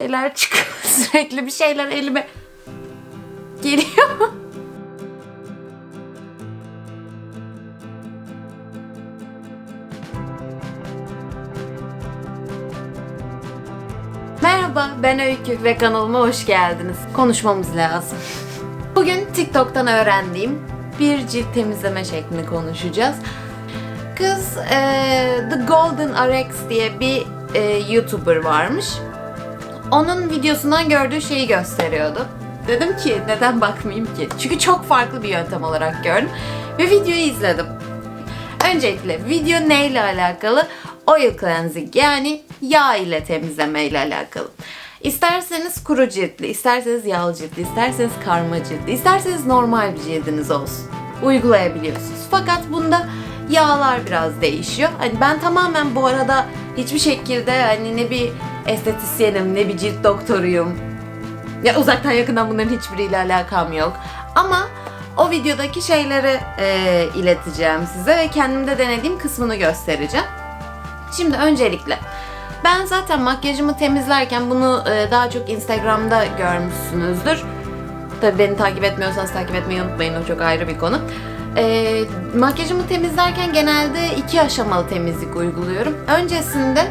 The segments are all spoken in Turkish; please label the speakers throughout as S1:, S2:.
S1: şeyler çıkıyor. Sürekli bir şeyler elime geliyor. Merhaba, ben Öykü ve kanalıma hoş geldiniz. Konuşmamız lazım. Bugün TikTok'tan öğrendiğim bir cilt temizleme şeklini konuşacağız. Kız eee, The Golden RX diye bir eee, YouTuber varmış. Onun videosundan gördüğü şeyi gösteriyordu. Dedim ki neden bakmayayım ki? Çünkü çok farklı bir yöntem olarak gördüm. Ve videoyu izledim. Öncelikle video neyle alakalı? Oil cleansing yani yağ ile temizleme ile alakalı. İsterseniz kuru ciltli, isterseniz yağlı ciltli, isterseniz karma ciltli, isterseniz normal bir cildiniz olsun. Uygulayabiliyorsunuz. Fakat bunda yağlar biraz değişiyor. Hani ben tamamen bu arada hiçbir şekilde hani ne bir estetisyenim ne bir cilt doktoruyum. Ya uzaktan yakından bunların hiçbiriyle alakam yok. Ama o videodaki şeyleri e, ileteceğim size ve kendimde denediğim kısmını göstereceğim. Şimdi öncelikle ben zaten makyajımı temizlerken bunu e, daha çok Instagram'da görmüşsünüzdür. Tabii beni takip etmiyorsanız takip etmeyi unutmayın o çok ayrı bir konu. E, makyajımı temizlerken genelde iki aşamalı temizlik uyguluyorum. Öncesinde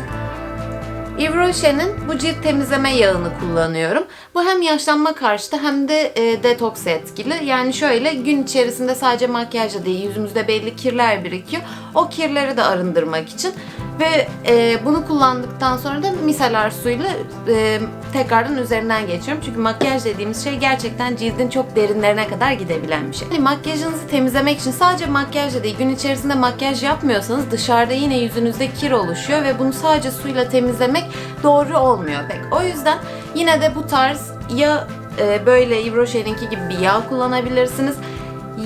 S1: Yves Rocher'in bu cilt temizleme yağını kullanıyorum. Bu hem yaşlanma karşıtı hem de e, detoks etkili. Yani şöyle gün içerisinde sadece makyajla değil yüzümüzde belli kirler birikiyor. O kirleri de arındırmak için. Ve e, bunu kullandıktan sonra da miseler suyla e, tekrardan üzerinden geçiyorum. Çünkü makyaj dediğimiz şey gerçekten cildin çok derinlerine kadar gidebilen bir şey. Yani makyajınızı temizlemek için sadece makyajla değil gün içerisinde makyaj yapmıyorsanız dışarıda yine yüzünüzde kir oluşuyor ve bunu sadece suyla temizlemek doğru olmuyor pek. O yüzden yine de bu tarz ya e, böyle Yves Rocher'inki gibi bir yağ kullanabilirsiniz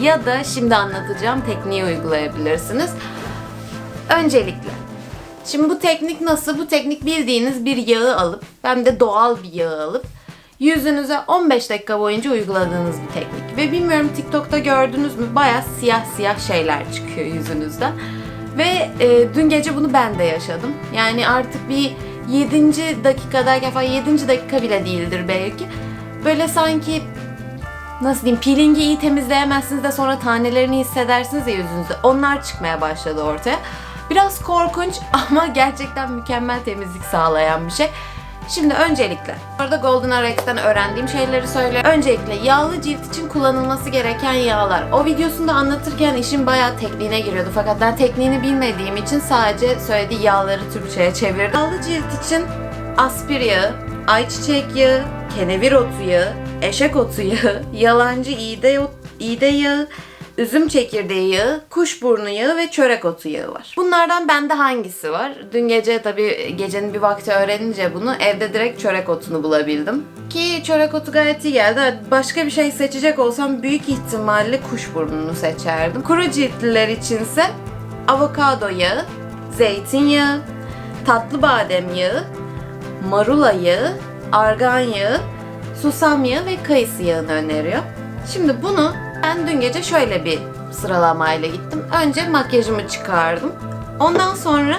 S1: ya da şimdi anlatacağım tekniği uygulayabilirsiniz. Öncelikle Şimdi bu teknik nasıl? Bu teknik bildiğiniz bir yağı alıp hem de doğal bir yağı alıp yüzünüze 15 dakika boyunca uyguladığınız bir teknik. Ve bilmiyorum TikTok'ta gördünüz mü baya siyah siyah şeyler çıkıyor yüzünüzden. Ve e, dün gece bunu ben de yaşadım. Yani artık bir 7. dakikadayken falan 7. dakika bile değildir belki. Böyle sanki nasıl diyeyim peelingi iyi temizleyemezsiniz de sonra tanelerini hissedersiniz ya yüzünüzde. Onlar çıkmaya başladı ortaya. Biraz korkunç ama gerçekten mükemmel temizlik sağlayan bir şey. Şimdi öncelikle, orada Golden RX'ten öğrendiğim şeyleri söyle. Öncelikle yağlı cilt için kullanılması gereken yağlar. O videosunda anlatırken işin bayağı tekniğine giriyordu. Fakat ben tekniğini bilmediğim için sadece söylediği yağları Türkçe'ye çevirdim. Yağlı cilt için aspir yağı, ayçiçek yağı, kenevir otu yağı, eşek otu yağı, yalancı iğde, iğde yağı, üzüm çekirdeği yağı, kuşburnu yağı ve çörek otu yağı var. Bunlardan bende hangisi var? Dün gece tabii gecenin bir vakti öğrenince bunu evde direkt çörek otunu bulabildim. Ki çörek otu gayet iyi geldi. Başka bir şey seçecek olsam büyük ihtimalle kuşburnunu seçerdim. Kuru ciltliler içinse avokado yağı, zeytinyağı, tatlı badem yağı, marula yağı, argan yağı, susam yağı ve kayısı yağını öneriyor. Şimdi bunu ben dün gece şöyle bir sıralamayla gittim. Önce makyajımı çıkardım. Ondan sonra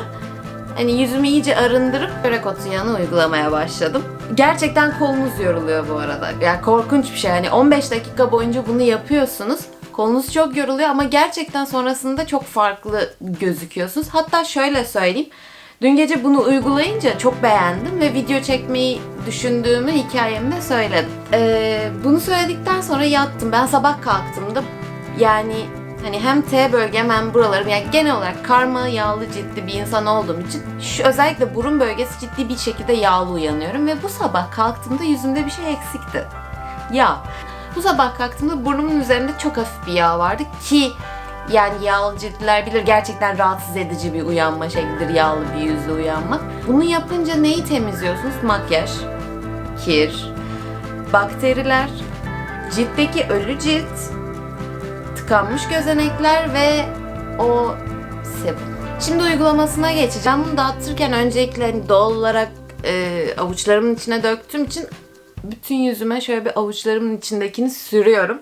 S1: hani yüzümü iyice arındırıp börek otu yağını uygulamaya başladım. Gerçekten kolunuz yoruluyor bu arada. Yani korkunç bir şey. Hani 15 dakika boyunca bunu yapıyorsunuz. Kolunuz çok yoruluyor ama gerçekten sonrasında çok farklı gözüküyorsunuz. Hatta şöyle söyleyeyim. Dün gece bunu uygulayınca çok beğendim ve video çekmeyi düşündüğümü hikayemde söyledim. Ee, bunu söyledikten sonra yattım. Ben sabah kalktığımda yani hani hem T bölgem hem buralarım yani genel olarak karma yağlı ciddi bir insan olduğum için şu özellikle burun bölgesi ciddi bir şekilde yağlı uyanıyorum ve bu sabah kalktığımda yüzümde bir şey eksikti. Yağ. Bu sabah kalktığımda burnumun üzerinde çok hafif bir yağ vardı ki yani yağlı ciltliler bilir gerçekten rahatsız edici bir uyanma şeklidir yağlı bir yüzle uyanmak. Bunu yapınca neyi temizliyorsunuz? Makyaj, kir, bakteriler, ciltteki ölü cilt, tıkanmış gözenekler ve o sebum. Şimdi uygulamasına geçeceğim. Bunu dağıtırken öncelikle hani doğal olarak e, avuçlarımın içine döktüğüm için bütün yüzüme şöyle bir avuçlarımın içindekini sürüyorum.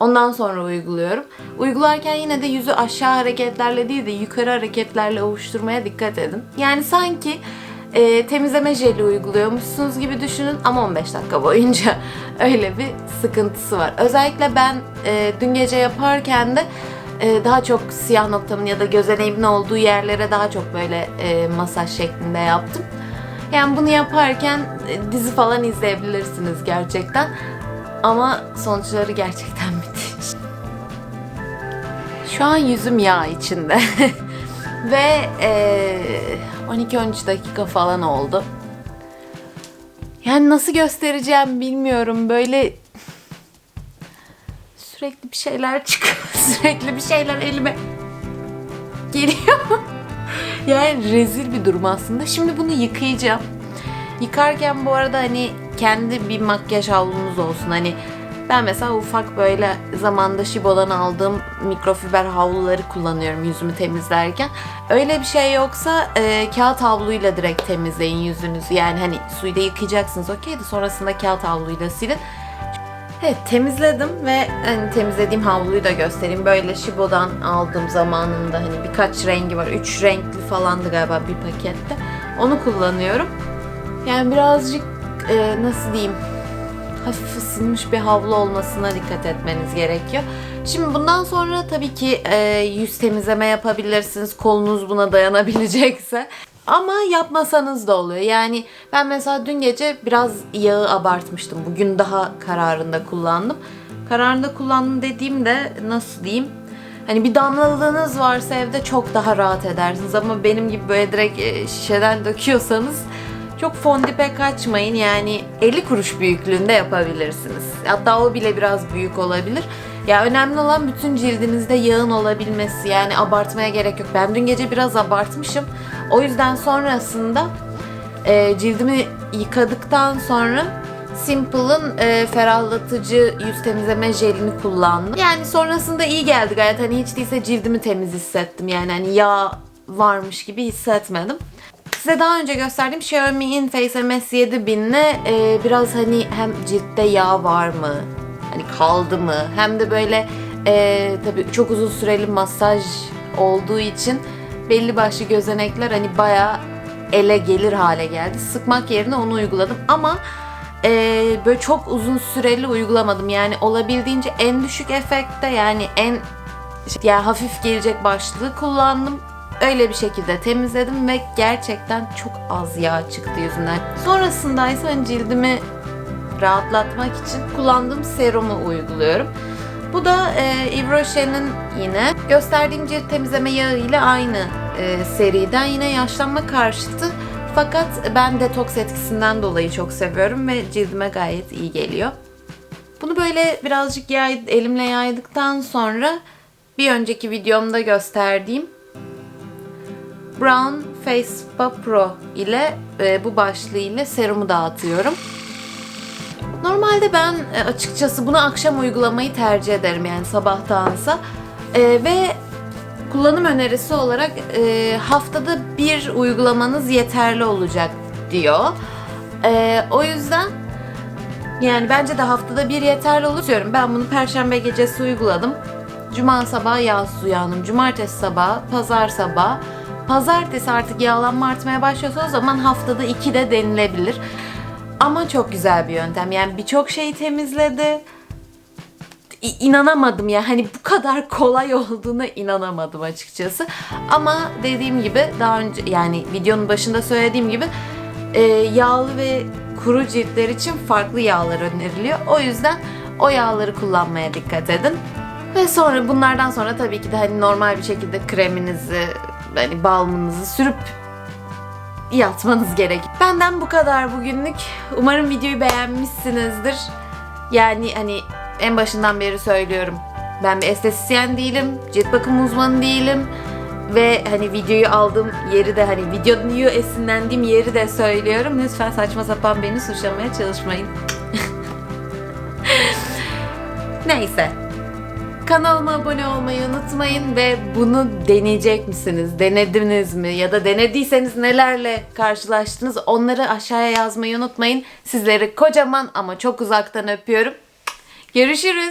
S1: Ondan sonra uyguluyorum. Uygularken yine de yüzü aşağı hareketlerle değil de yukarı hareketlerle ovuşturmaya dikkat edin. Yani sanki e, temizleme jeli uyguluyormuşsunuz gibi düşünün ama 15 dakika boyunca öyle bir sıkıntısı var. Özellikle ben e, dün gece yaparken de e, daha çok siyah noktamın ya da gözeneğimin olduğu yerlere daha çok böyle e, masaj şeklinde yaptım. Yani bunu yaparken e, dizi falan izleyebilirsiniz gerçekten. Ama sonuçları gerçekten. Şu an yüzüm yağ içinde. Ve e, 12-13 dakika falan oldu. Yani nasıl göstereceğim bilmiyorum. Böyle sürekli bir şeyler çıkıyor. Sürekli bir şeyler elime geliyor. yani rezil bir durum aslında. Şimdi bunu yıkayacağım. Yıkarken bu arada hani kendi bir makyaj havlunuz olsun. Hani ben mesela ufak böyle zamanda Shibo'dan aldığım mikrofiber havluları kullanıyorum yüzümü temizlerken. Öyle bir şey yoksa e, kağıt havluyla direkt temizleyin yüzünüzü. Yani hani suyla yıkayacaksınız okey de sonrasında kağıt havluyla silin. Evet temizledim ve hani temizlediğim havluyu da göstereyim. Böyle Shibo'dan aldığım zamanında hani birkaç rengi var. Üç renkli falandı galiba bir pakette. Onu kullanıyorum. Yani birazcık e, nasıl diyeyim hafif ısınmış bir havlu olmasına dikkat etmeniz gerekiyor. Şimdi bundan sonra tabii ki e, yüz temizleme yapabilirsiniz. Kolunuz buna dayanabilecekse. Ama yapmasanız da oluyor. Yani ben mesela dün gece biraz yağı abartmıştım. Bugün daha kararında kullandım. Kararında kullandım dediğimde nasıl diyeyim? Hani bir damlalığınız varsa evde çok daha rahat edersiniz. Ama benim gibi böyle direkt e, şişeden döküyorsanız çok fondipe kaçmayın. Yani 50 kuruş büyüklüğünde yapabilirsiniz. Hatta o bile biraz büyük olabilir. Ya önemli olan bütün cildinizde yağın olabilmesi. Yani abartmaya gerek yok. Ben dün gece biraz abartmışım. O yüzden sonrasında e, cildimi yıkadıktan sonra Simple'ın e, ferahlatıcı yüz temizleme jelini kullandım. Yani sonrasında iyi geldi gayet. Hani hiç değilse cildimi temiz hissettim. Yani hani yağ varmış gibi hissetmedim. Size daha önce gösterdiğim Xiaomi InFace MS7000'le e, biraz hani hem ciltte yağ var mı? Hani kaldı mı? Hem de böyle e, tabii çok uzun süreli masaj olduğu için belli başlı gözenekler hani bayağı ele gelir hale geldi. Sıkmak yerine onu uyguladım ama e, böyle çok uzun süreli uygulamadım. Yani olabildiğince en düşük efekte yani en yani hafif gelecek başlığı kullandım. Öyle bir şekilde temizledim ve gerçekten çok az yağ çıktı yüzümden. Sonrasında ise hani cildimi rahatlatmak için kullandığım serumu uyguluyorum. Bu da e, Yves Rocher'in yine gösterdiğim cilt temizleme yağı ile aynı e, seriden yine yaşlanma karşıtı. Fakat ben detoks etkisinden dolayı çok seviyorum ve cildime gayet iyi geliyor. Bunu böyle birazcık yay, elimle yaydıktan sonra bir önceki videomda gösterdiğim Brown Face Spa Pro ile e, bu başlığı ile serumu dağıtıyorum. Normalde ben e, açıkçası bunu akşam uygulamayı tercih ederim yani sabahtansa. E, ve kullanım önerisi olarak e, haftada bir uygulamanız yeterli olacak diyor. E, o yüzden yani bence de haftada bir yeterli olur diyorum. Ben bunu perşembe gecesi uyguladım. Cuma sabahı yağsız uyandım. Cumartesi sabahı, pazar sabahı. Pazartesi artık yağlanma artmaya başlıyorsa o zaman haftada iki de denilebilir. Ama çok güzel bir yöntem. Yani birçok şeyi temizledi. İ- inanamadım ya. Hani bu kadar kolay olduğuna inanamadım açıkçası. Ama dediğim gibi daha önce yani videonun başında söylediğim gibi e, yağlı ve kuru ciltler için farklı yağlar öneriliyor. O yüzden o yağları kullanmaya dikkat edin. Ve sonra bunlardan sonra tabii ki de hani normal bir şekilde kreminizi, hani balmınızı sürüp yatmanız gerek. Benden bu kadar bugünlük. Umarım videoyu beğenmişsinizdir. Yani hani en başından beri söylüyorum. Ben bir estetisyen değilim, cilt bakım uzmanı değilim ve hani videoyu aldığım yeri de hani videoyu esinlendiğim yeri de söylüyorum. Lütfen saçma sapan beni suçlamaya çalışmayın. Neyse. Kanalıma abone olmayı unutmayın ve bunu deneyecek misiniz? Denediniz mi? Ya da denediyseniz nelerle karşılaştınız? Onları aşağıya yazmayı unutmayın. Sizleri kocaman ama çok uzaktan öpüyorum. Görüşürüz.